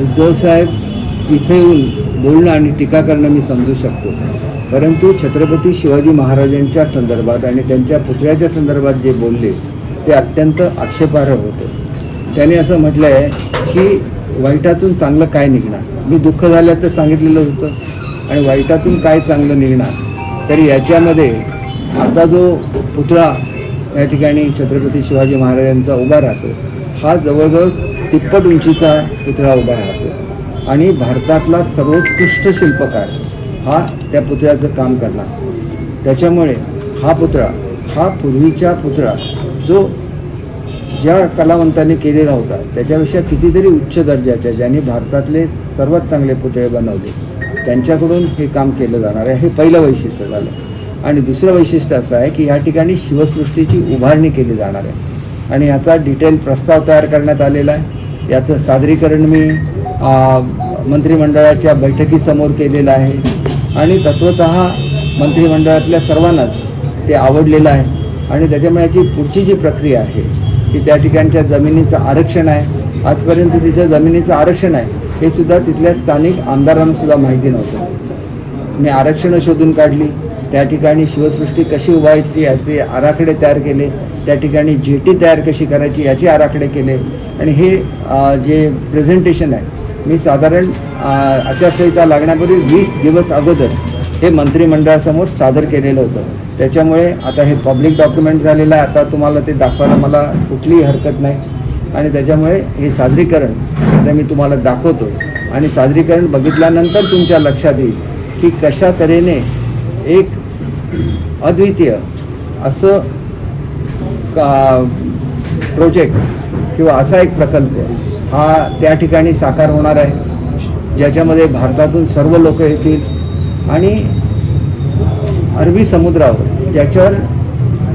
उद्धव साहेब इथे येऊन बोलणं आणि टीका करणं मी समजू शकतो. परंतु छत्रपती शिवाजी महाराजांच्या संदर्भात आणि त्यांच्या पुतळ्याच्या संदर्भात जे बोलले ते अत्यंत आक्षेपार्ह होतं. त्याने असं म्हटलं आहे की वाईटातून चांगलं काय निघणार? मी दुःख झालं तर सांगितलेलं होतं. आणि वाईटातून काय चांगलं निघणार? तरी याच्यामध्ये आता जो पुतळा या ठिकाणी छत्रपती शिवाजी महाराजांचा उभा राहतो हा जवळजवळ तिप्पट उंचीचा पुतळा उभा राहतो. आणि भारतातला सर्वोत्कृष्ट शिल्पकार हा त्या पुतळ्याचं काम करणार. त्याच्यामुळे हा पुतळा हा पूर्वीच्या पुतळा जो ज्या कलावंतांनी केलेला होता त्याच्यापेक्षा कितीतरी उच्च दर्जाच्या ज्यांनी भारतातले सर्वात चांगले पुतळे बनवले त्यांच्याकडून हे काम केलं जाणार आहे. हे पहिलं वैशिष्ट्य झालं. आणि दुसरं वैशिष्ट्य असं आहे की या ठिकाणी शिवसृष्टीची उभारणी केली जाणार आहे. आणि याचा डिटेल प्रस्ताव तयार करण्यात आलेला आहे. याचं सादरीकरण मी मंत्रिमंडळाच्या बैठकीसमोर केलेलं आहे. आणि तत्वत मंत्रिमंडळातल्या सर्वांनाच ते आवडलेलं आहे. आणि त्याच्यामुळे याची पुढची जी प्रक्रिया आहे की त्या ठिकाणच्या जमिनीचं आरक्षण आहे. आजपर्यंत तिथं जमिनीचं आरक्षण आहे हे सुद्धा तिथल्या स्थानिक आमदारांना सुद्धा माहिती नव्हतं. मी आरक्षणं शोधून काढली. त्या ठिकाणी शिवसृष्टी कशी उभारायची याचे आराखडे तयार केले. त्या ठिकाणी जेटी तयार कशी करायची याचे आराखडे केले. आणि हे जे प्रेझेंटेशन आहे मी साधारण आचारसंहिता लागण्यापूर्वी वीस दिवस अगोदर हे मंत्रिमंडळासमोर सादर केलेलं होतं. त्याच्यामुळे आता हे पब्लिक डॉक्युमेंट झालेलं आहे. आता तुम्हाला ते दाखवायला मला कुठलीही हरकत नाही. आणि त्याच्यामुळे हे सादरीकरण आता मी तुम्हाला दाखवतो आणि सादरीकरण बघितल्यानंतर तुमच्या लक्षात येईल की कशा तऱ्हेने एक अद्वितीय असं का प्रोजेक्ट किंवा असा एक प्रकल्प हा त्या ठिकाणी साकार होणार आहे ज्याच्यामध्ये भारतातून सर्व लोक येतील आणि अरबी समुद्रावर ज्याच्यावर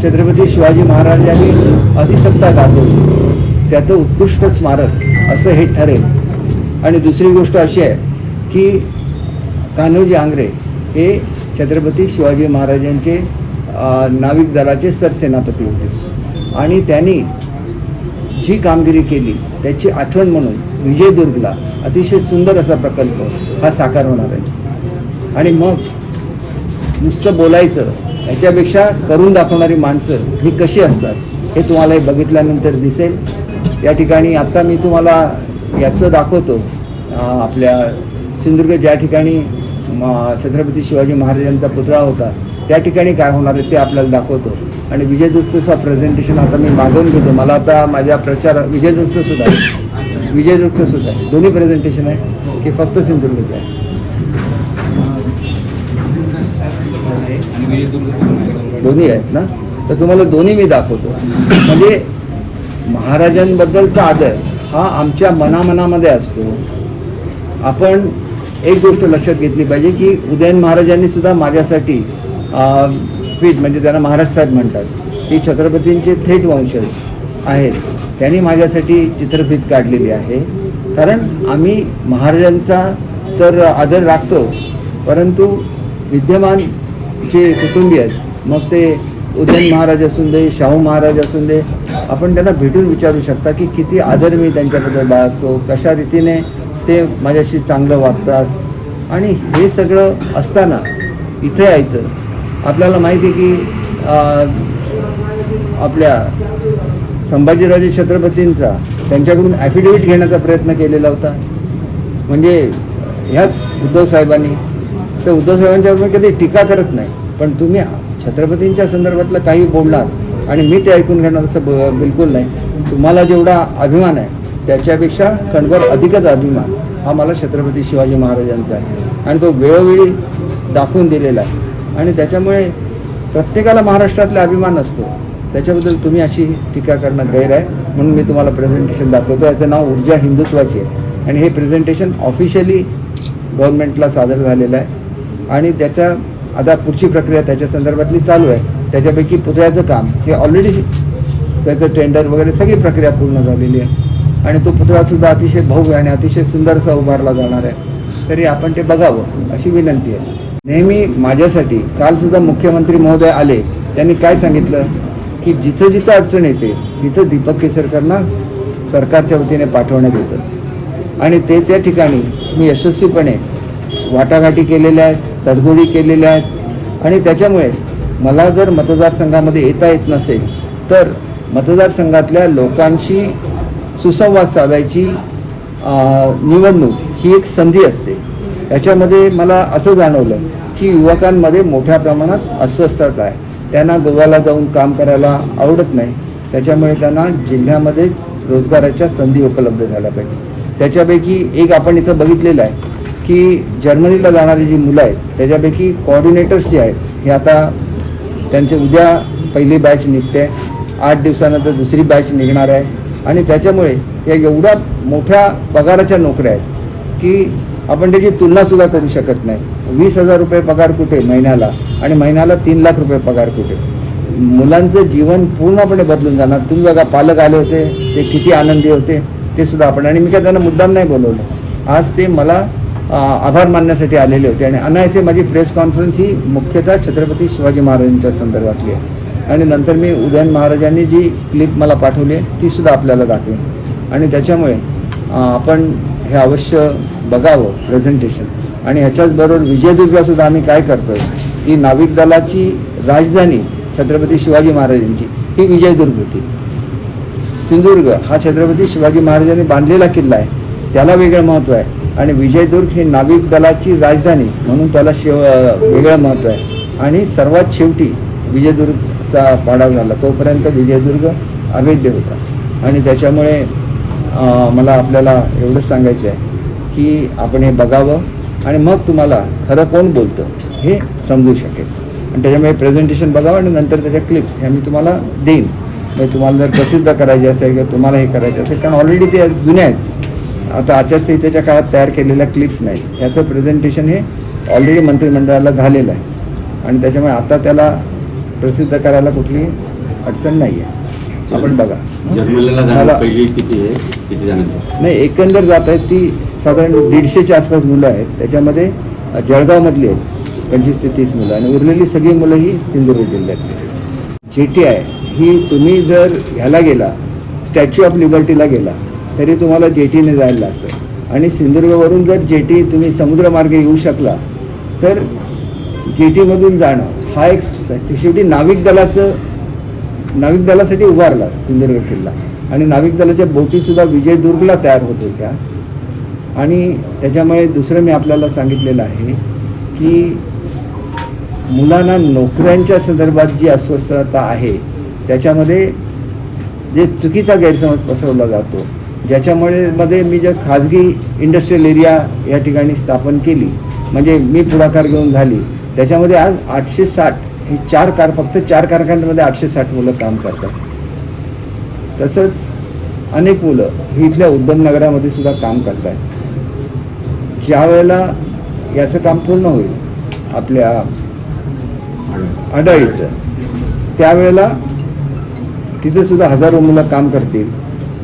छत्रपती शिवाजी महाराजांनी अधिसत्ता गाजवली त्याचं उत्कृष्ट स्मारक असं हे ठरेल. आणि दुसरी गोष्ट अशी आहे की कान्होजी आंग्रे हे छत्रपती शिवाजी महाराजांचे नाविक दलाचे सरसेनापती होते. आणि त्यांनी जी कामगिरी केली त्याची आठवण म्हणून विजयदुर्गला अतिशय सुंदर असा प्रकल्प हा साकार होणार आहे. आणि मग नुसतं बोलायचं याच्यापेक्षा करून दाखवणारी माणसं ही कशी असतात हे तुम्हाला हे बघितल्यानंतर दिसेल. या ठिकाणी आत्ता मी तुम्हाला याचं दाखवतो आपल्या सिंधुदुर्ग ज्या ठिकाणी छत्रपती शिवाजी महाराजांचा पुतळा होता. त्या ठिकाणी काय होणार आहे ते आपल्याला दाखवतो. आणि विजयदुतचं प्रेझेंटेशन आता मी मागवून घेतो. मला आता माझ्या प्रचार विजयदुतचं सुद्धा आहे. विजयदुतचं सुद्धा आहे. दोन्ही प्रेझेंटेशन आहे की फक्त सिंधुदुर्गचं आहे. दोन्ही आहेत ना? तर तुम्हाला दोन्ही मी दाखवतो. म्हणजे महाराजांबद्दलचा आदर हा आमच्या मनामनामध्ये असतो. आपण एक गोष्ट लक्षात घेतली पाहिजे की उदयन महाराजांनी सुद्धा माझ्यासाठी फिट पीठ म्हणजे त्यांना महाराज साहेब म्हणतात. ते छत्रपतींचे थेट वंशज आहेत. त्यांनी माझ्यासाठी चित्रफीत काढलेली आहे. कारण आम्ही महाराजांचा तर आदर राखतो परंतु विद्यमान जे कुटुंबीय आहेत मग ते उदयन महाराज असून दे शाहू महाराज असून दे आपण त्यांना भेटून विचारू शकता की किती आदर मी त्यांच्याबद्दल बाळगतो कशा रीतीने ते माझ्याशी चांगलं वागतात. आणि हे सगळं असताना इथे यायचं. आपल्याला माहिती आहे की आपल्या संभाजीराजे छत्रपतींचा त्यांच्याकडून ॲफिडेविट घेण्याचा प्रयत्न केलेला होता. म्हणजे ह्याच उद्धव साहेबांनी. तर उद्धव साहेबांच्या मी कधी टीका करत नाही. पण तुम्ही छत्रपतींच्या संदर्भातलं काही बोलणार आणि मी ते ऐकून घेणार असं ब- बिलकुल नाही. तुम्हाला जेवढा अभिमान आहे त्याच्यापेक्षा कणभर अधिकच अभिमान हा मला छत्रपती शिवाजी महाराजांचा आहे. आणि तो वेळोवेळी दाखवून दिलेला आहे. आणि त्याच्यामुळे प्रत्येकाला महाराष्ट्रातला अभिमान असतो. त्याच्याबद्दल तुम्ही अशी टीका करणं गैर आहे. म्हणून मी तुम्हाला प्रेझेंटेशन दाखवतो याचं नाव ऊर्जा हिंदुत्वाची आहे. आणि हे प्रेझेंटेशन ऑफिशियली गव्हर्नमेंटला सादर झालेलं आहे. आणि त्याच्या आता पुढची प्रक्रिया त्याच्या संदर्भातली चालू आहे. त्याच्यापैकी पुतळ्याचं काम हे ऑलरेडी त्याचं टेंडर वगैरे सगळी प्रक्रिया पूर्ण झालेली आहे. आणि तो पुतळासुद्धा अतिशय भव्य आणि अतिशय सुंदर असा उभारला जाणार आहे. तरी आपण ते बघावं अशी विनंती आहे. नेहमी माझ्यासाठी कालसुद्धा मुख्यमंत्री महोदय आले त्यांनी काय सांगितलं? की जिथं जिथं अडचण येते तिथं दीपक केसरकरांना सरकारच्या वतीने पाठवण्यात येतं. आणि ते त्या ठिकाणी मी यशस्वीपणे वाटाघाटी केलेल्या आहेत तडजोडी केलेल्या आहेत. आणि त्याच्यामुळे मला जर मतदारसंघामध्ये येता येत नसेल तर मतदारसंघातल्या लोकांशी सुसंवाद साधायची निवडणूक ही एक संधी असते. याच्यामध्ये मला असं जाणवलं की युवकांमध्ये मोठ्या प्रमाणात अस्वस्थता आहे. त्यांना गोव्याला जाऊन काम करायला आवडत नाही. त्याच्यामुळे त्यांना जिल्ह्यामध्येच रोजगाराच्या संधी उपलब्ध झाल्या पाहिजे. त्याच्यापैकी एक आपण इथं बघितलेलं आहे की जर्मनीला जाणारी जी मुलं आहेत त्याच्यापैकी कॉर्डिनेटर्स जे आहेत हे आता त्यांचे उद्या पहिली बॅच निघते. आठ दिवसानंतर दुसरी बॅच निघणार आहे. आणि त्याच्यामुळे या एवढ्या मोठ्या पगाराच्या नोकऱ्या आहेत की आपण त्याची तुलनासुद्धा करू शकत नाही. वीस हजार रुपये पगार कुठे महिन्याला आणि महिन्याला तीन लाख रुपये पगार कुठे? मुलांचं जीवन पूर्णपणे बदलून जाणार. तुम्ही बघा पालक आले होते ते किती आनंदी होते ते सुद्धा आपण आणि मी काय त्यांना मुद्दाम नाही बोलवलं. आज ते मला आभार मानण्यासाठी आलेले होते. आणि अनायसे माझी प्रेस कॉन्फरन्स ही मुख्यतः छत्रपती शिवाजी महाराजांच्या संदर्भातली आहे. आणि नंतर मी उदयन महाराजांनी जी क्लिप मला पाठवली आहे तीसुद्धा आपल्याला दाखवेन. आणि त्याच्यामुळे आपण हे अवश्य बघावं प्रेझेंटेशन आणि ह्याच्याचबरोबर विजयदुर्गासुद्धा आम्ही काय करतो की नाविक दलाची राजधानी छत्रपती शिवाजी महाराजांची ही विजयदुर्ग होती. सिंधुदुर्ग हा छत्रपती शिवाजी महाराजांनी बांधलेला किल्ला आहे त्याला वेगळं महत्त्व आहे. आणि विजयदुर्ग ही नाविक दलाची राजधानी म्हणून त्याला शिव वेगळं महत्त्व आहे. आणि सर्वात शेवटी विजयदुर्ग चा पाडाव झाला. तोपर्यंत विजयदुर्ग अवैध होता. आणि त्याच्यामुळे मला आपल्याला एवढंच सांगायचं आहे की आपण हे बघावं आणि मग तुम्हाला खरं कोण बोलतं हे समजू शकेल. आणि त्याच्यामुळे प्रेझेंटेशन बघावं आणि नंतर त्याच्या क्लिप्स ह्या मी तुम्हाला देईन. म्हणजे तुम्हाला जर प्रसिद्ध करायचे असेल किंवा तुम्हाला हे करायचे असेल कारण ऑलरेडी ते जुने आहेत. आता आचारसंहितेच्या काळात तयार केलेल्या क्लिप्स नाही याचं प्रेझेंटेशन हे ऑलरेडी मंत्रिमंडळाला झालेलं आहे. आणि त्याच्यामुळे आता त्याला प्रसिद्ध करायला कुठली अडचण नाही आहे. आपण बघा. जर्मनीला जाणार मला- पहिली किती आहे? किती जणांचं? नाही एकंदर जात आहेत ती साधारण दीडशेच्या आसपास मुलं आहेत. त्याच्यामध्ये जळगावमधली आहेत पंचवीस ते तीस मुलं आणि उरलेली सगळी मुलं ही सिंधुदुर्ग जिल्ह्यातली जे टी आहे. ही तुम्ही जर ह्याला गेला स्टॅच्यू ऑफ लिबर्टीला गेला तरी तुम्हाला जेटीने जायला लागतं. आणि सिंधुदुर्गवरून जर जेटी तुम्ही समुद्रमार्गे येऊ शकला तर जेटीमधून जाणं हा एक ते शेवटी नाविक दलाचं नाविक दलासाठी उभारला सिंधुदुर्ग किल्ला. आणि नाविक दलाच्या बोटीसुद्धा विजयदुर्गला तयार होत होत्या. आणि त्याच्यामुळे दुसरं मी आपल्याला सांगितलेलं आहे की मुलांना नोकऱ्यांच्या संदर्भात जी अस्वस्थता आहे त्याच्यामध्ये जे चुकीचा गैरसमज पसरवला जातो ज्याच्यामुळे मध्ये मी जर खाजगी इंडस्ट्रियल एरिया या ठिकाणी स्थापन केली म्हणजे मी पुढाकार घेऊन झाली त्याच्यामध्ये आज आठशे साठ हे चार कार फक्त चार कारखान्यांमध्ये आठशे साठ मुलं काम करतात. तसंच अनेक मुलं ही इथल्या उद्यमनगरामध्ये सुद्धा काम करत आहेत ज्या वेळेला याचं काम पूर्ण होईल आपल्या अडाळीचं त्यावेळेला तिथं सुद्धा हजारो मुलं काम करतील.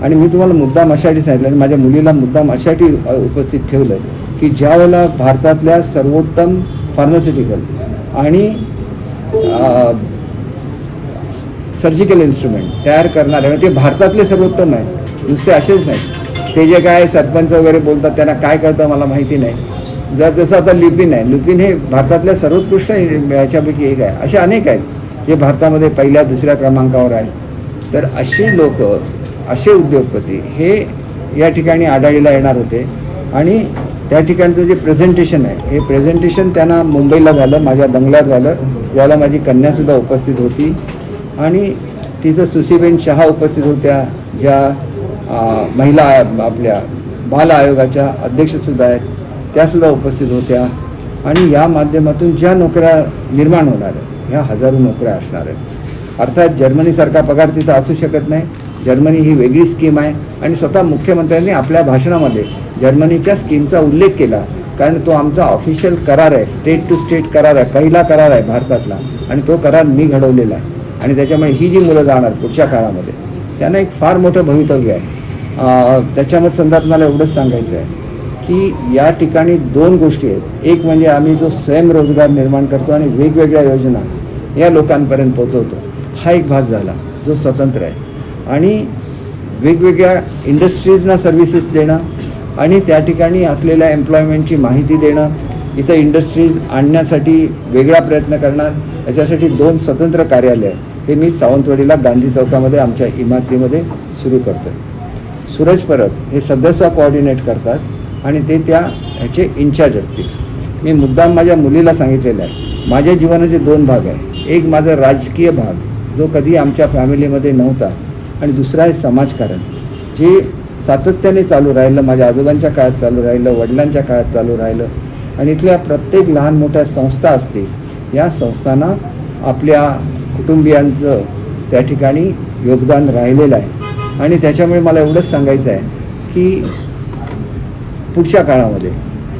आणि मी तुम्हाला मुद्दाम अशासाठी सांगितलं आणि माझ्या मुलीला मुद्दाम अशासाठी उपस्थित ठेवलं की ज्या वेळेला भारतातल्या सर्वोत्तम फार्मास्युटिकल आणि सर्जिकल इन्स्ट्रुमेंट तयार करणारे म्हणजे ते भारतातले सर्वोत्तम आहेत. नुसते असेच नाहीत. ते जे काय सरपंच वगैरे बोलतात त्यांना काय कळतं मला माहिती नाही. जर जसं आता लिपिन आहे. लिपिन हे भारतातल्या सर्वोत्कृष्ट याच्यापैकी एक आहे. असे अनेक आहेत जे भारतामध्ये पहिल्या दुसऱ्या क्रमांकावर आहेत. तर अशी लोक असे उद्योगपती हे या ठिकाणी आढळीला येणार होते. आणि त्या ठिकाणचं जे प्रेझेंटेशन आहे हे प्रेझेंटेशन त्यांना मुंबईला झालं माझ्या बंगल्यात झालं ज्याला माझी कन्यासुद्धा उपस्थित होती. आणि तिथं सुशीबेन शहा उपस्थित होत्या ज्या महिला आपल्या बाल आयोगाच्या अध्यक्षसुद्धा आहेत त्यासुद्धा उपस्थित होत्या. आणि या माध्यमातून ज्या नोकऱ्या निर्माण होणार आहेत ह्या हजारो नोकऱ्या असणार आहेत. अर्थात जर्मनीसारखा पगार तिथं असू शकत नाही. जर्मनी ही वेगळी स्कीम आहे. आणि स्वतः मुख्यमंत्र्यांनी आपल्या भाषणामध्ये जर्मनीच्या स्कीमचा उल्लेख केला कारण तो आमचा ऑफिशियल करार आहे स्टेट टू स्टेट करार आहे पहिला करार आहे भारतातला आणि तो करार मी घडवलेला आहे. आणि त्याच्यामुळे ही जी मुलं जाणार पुढच्या काळामध्ये त्यांना एक फार मोठं भवितव्य आहे. त्याच्यामध्ये संदर्भात मला एवढंच सांगायचं आहे की या ठिकाणी दोन गोष्टी आहेत. एक म्हणजे आम्ही जो स्वयंरोजगार निर्माण करतो आणि वेगवेगळ्या योजना या लोकांपर्यंत पोचवतो हा एक भाग झाला जो स्वतंत्र आहे. आणि वेगवेगळ्या इंडस्ट्रीजना सर्व्हिसेस देणं आणि त्या ठिकाणी असलेल्या एम्प्लॉयमेंटची माहिती देणं इथं इंडस्ट्रीज आणण्यासाठी वेगळा प्रयत्न करणार याच्यासाठी दोन स्वतंत्र कार्यालय हे मी सावंतवाडीला गांधी चौकामध्ये आमच्या इमारतीमध्ये सुरू करतो सूरज परब हे सदस्य कोऑर्डिनेट करतात आणि ते त्या ह्याचे इन्चार्ज असतील. मी मुद्दाम माझ्या मुलीला सांगितलेलं आहे. माझ्या जीवनाचे दोन भाग आहे एक माझा राजकीय भाग जो कधी आमच्या फॅमिलीमध्ये नव्हता आणि दुसरा आहे समाजकारण. जे सातत्याने चालू राहिलं माझ्या आजोबांच्या काळात चालू राहिलं वडिलांच्या काळात चालू राहिलं. आणि इथल्या प्रत्येक लहान मोठ्या संस्था असतील या संस्थांना आपल्या कुटुंबियांचं त्या ठिकाणी योगदान राहिलेलं आहे. आणि त्याच्यामुळे मला एवढंच सांगायचं आहे की पुढच्या काळामध्ये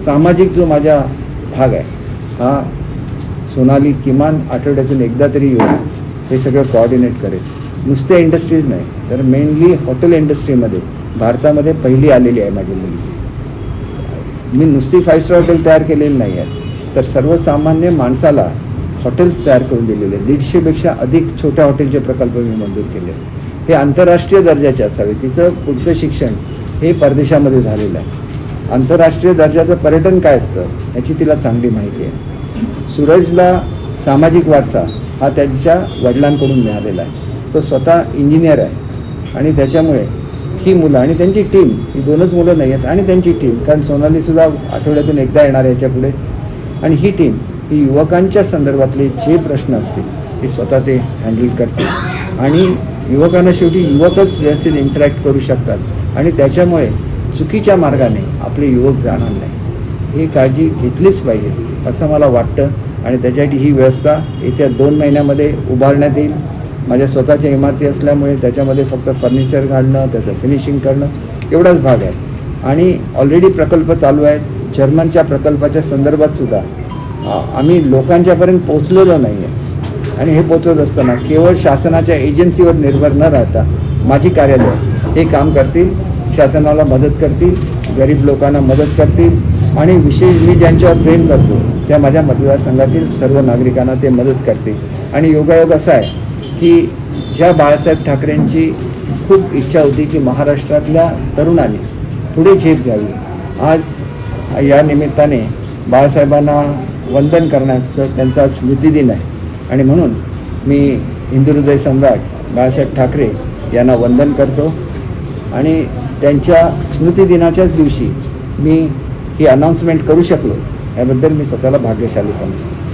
सामाजिक जो माझा भाग आहे हा सोनाली किमान आठवड्यातून एकदा तरी येऊन हे सगळं कोऑर्डिनेट करेल. नुसत्या इंडस्ट्रीज नाही तर मेनली हॉटेल इंडस्ट्रीमध्ये भारतामध्ये पहिली आलेली आहे माझी मुलगी. मी नुसती फाईव्ह स्टार हॉटेल तयार केलेली नाही आहे. तर सर्वसामान्य माणसाला हॉटेल्स तयार करून दिलेले आहेत. दीडशेपेक्षा अधिक छोट्या हॉटेलचे प्रकल्प मी मंजूर केले आहेत. हे आंतरराष्ट्रीय दर्जाचे असावे. तिचं पुढचं शिक्षण हे परदेशामध्ये झालेलं आहे. आंतरराष्ट्रीय दर्जाचं पर्यटन काय असतं याची तिला चांगली माहिती आहे. सूरजला सामाजिक वारसा हा त्यांच्या वडिलांकडून मिळालेला आहे. तो स्वतः इंजिनियर आहे. आणि त्याच्यामुळे ही मुलं आणि त्यांची टीम ही दोनच मुलं नाही आहेत आणि त्यांची टीम कारण सोनालीसुद्धा आठवड्यातून एकदा येणार याच्यापुढे. आणि ही टीम ही युवकांच्या संदर्भातले जे प्रश्न असतील हे स्वतः ते हँडल करतील. आणि युवकांना शेवटी युवकच व्यवस्थित इंटरॅक्ट करू शकतात. आणि त्याच्यामुळे चुकीच्या मार्गाने आपले युवक जाणार नाही. ही काळजी घेतलीच पाहिजे असं मला वाटतं. आणि त्याच्यासाठी ही व्यवस्था येत्या दोन महिन्यामध्ये उभारण्यात येईल. माझ्या स्वतःच्या इमारती असल्यामुळे त्याच्यामध्ये फक्त फर्निचर घालणं त्याचं फिनिशिंग करणं एवढाच भाग आहे. आणि ऑलरेडी प्रकल्प चालू आहेत. जर्मनच्या प्रकल्पाच्या संदर्भात सुद्धा आम्ही लोकांच्यापर्यंत पोचलेलो नाही आहे आणि हे पोचवत असताना केवळ शासनाच्या एजन्सीवर निर्भर न राहता माझी कार्यालय हे काम करतील शासनाला मदत करतील गरीब लोकांना मदत करतील आणि विशेष मी ज्यांच्यावर प्रेम करतो त्या माझ्या मतदारसंघातील सर्व नागरिकांना ते मदत करतील. आणि योगायोग असा आहे की ज्या बाळासाहेब ठाकरेंची खूप इच्छा होती की महाराष्ट्रातल्या तरुणांनी पुढे झेप घ्यावी. आज या निमित्ताने बाळासाहेबांना वंदन करण्याचं त्यांचा स्मृतिदिन आहे. आणि म्हणून मी हिंदुहृदय सम्राट बाळासाहेब ठाकरे यांना वंदन करतो. आणि त्यांच्या स्मृतिदिनाच्याच दिवशी मी ही अनाऊन्समेंट करू शकलो. याबद्दल मी स्वतःला भाग्यशाली समजतो.